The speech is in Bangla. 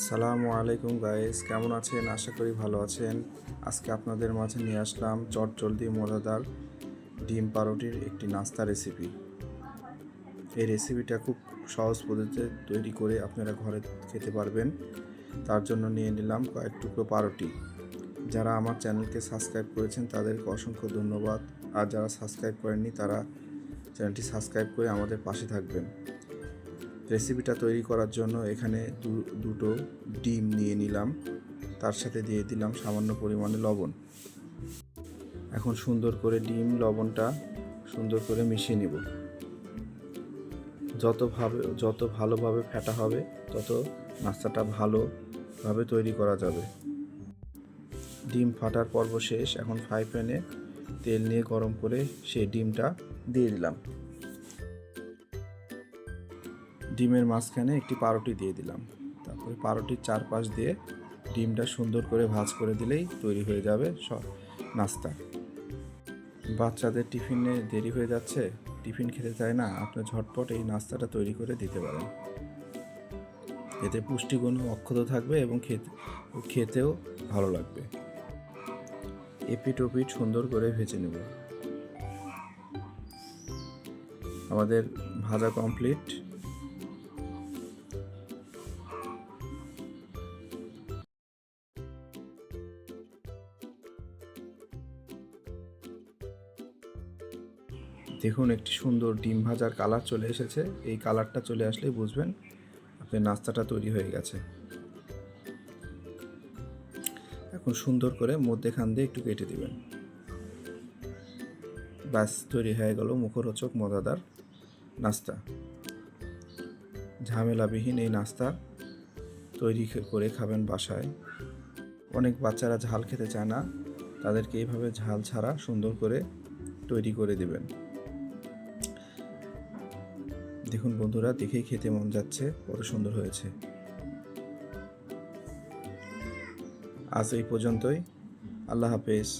আসসালামু আলাইকুম গাইস কেমন আছেন? আশা করি ভালো আছেন। আজকে আপনাদের মাঝে নিয়ে আসলাম চট জলদি মজাদার ডিম পাউরুটির একটি নাস্তা রেসিপি এই রেসিপিটা খুব সহজ পদ্ধতিতে তৈরি করে আপনারা ঘরে খেতে পারবেন। তার জন্য নিয়ে নিলাম কয়েক টুকরো পাউরুটি যারা আমার চ্যানেলকে সাবস্ক্রাইব করেছেন, তাদেরকে অসংখ্য ধন্যবাদ। আর যারা সাবস্ক্রাইব করেননি, তারা চ্যানেলটি সাবস্ক্রাইব করে আমাদের পাশে থাকবেন। রেসিপিটা তৈরি করার জন্য এখানে দুটো ডিম নিয়ে নিলাম। তার সাথে দিয়ে দিলাম সামান্য পরিমাণে লবণ। এখন সুন্দর করে ডিম, লবণটা সুন্দর করে মিশিয়ে নেব। যতভাবে যত ভালোভাবে ফেটা হবে, তত নাস্তাটা ভালোভাবে তৈরি করা যাবে। ডিম ফাটার পর্ব শেষ। এখন ফ্রাই প্যানে তেল নিয়ে গরম করে সেই ডিমটা দিয়ে দিলাম। ডিমের মাঝখানে একটি পাউরুটি দিয়ে দিলাম। তারপরে পাউরুটির চারপাশ দিয়ে ডিমটা সুন্দর করে ভাজ করে দিলেই তৈরি হয়ে যাবে সব নাস্তা। বাচ্চাদের টিফিনে দেরি হয়ে যাচ্ছে, টিফিন খেতে চায় না আপনি ঝটপট এই নাস্তাটা তৈরি করে দিতে পারেন। এতে পুষ্টিগুণ অক্ষত থাকবে এবং খেতে, খেতেও ভালো লাগবে। এপিট ওপিট সুন্দর করে ভেজে নেব। আমাদের ভাজা কমপ্লিট। দেখুন, একটি সুন্দর ডিম ভাজার কালার চলে এসেছে। এই কালারটা চলে আসলেই বুঝবেন আপনার নাস্তাটা তৈরি হয়ে গেছে। এখন সুন্দর করে মধ্যেখান দিয়ে একটু কেটে দিবেন। ব্যাস, তৈরি হয়ে গেল মুখরোচক, মজাদার নাস্তা। ঝামেলাবিহীন এই নাস্তা তৈরি করে খাবেন বাসায়। অনেক বাচ্চারা ঝাল খেতে চায় না, তাদেরকে এইভাবে ঝাল ছাড়া সুন্দর করে তৈরি করে দিবেন। দেখুন বন্ধুরা দেখেই খেতে মন যাচ্ছে বড় সুন্দর হয়েছে। আজ এই পর্যন্তই। আল্লাহ হাফেজ।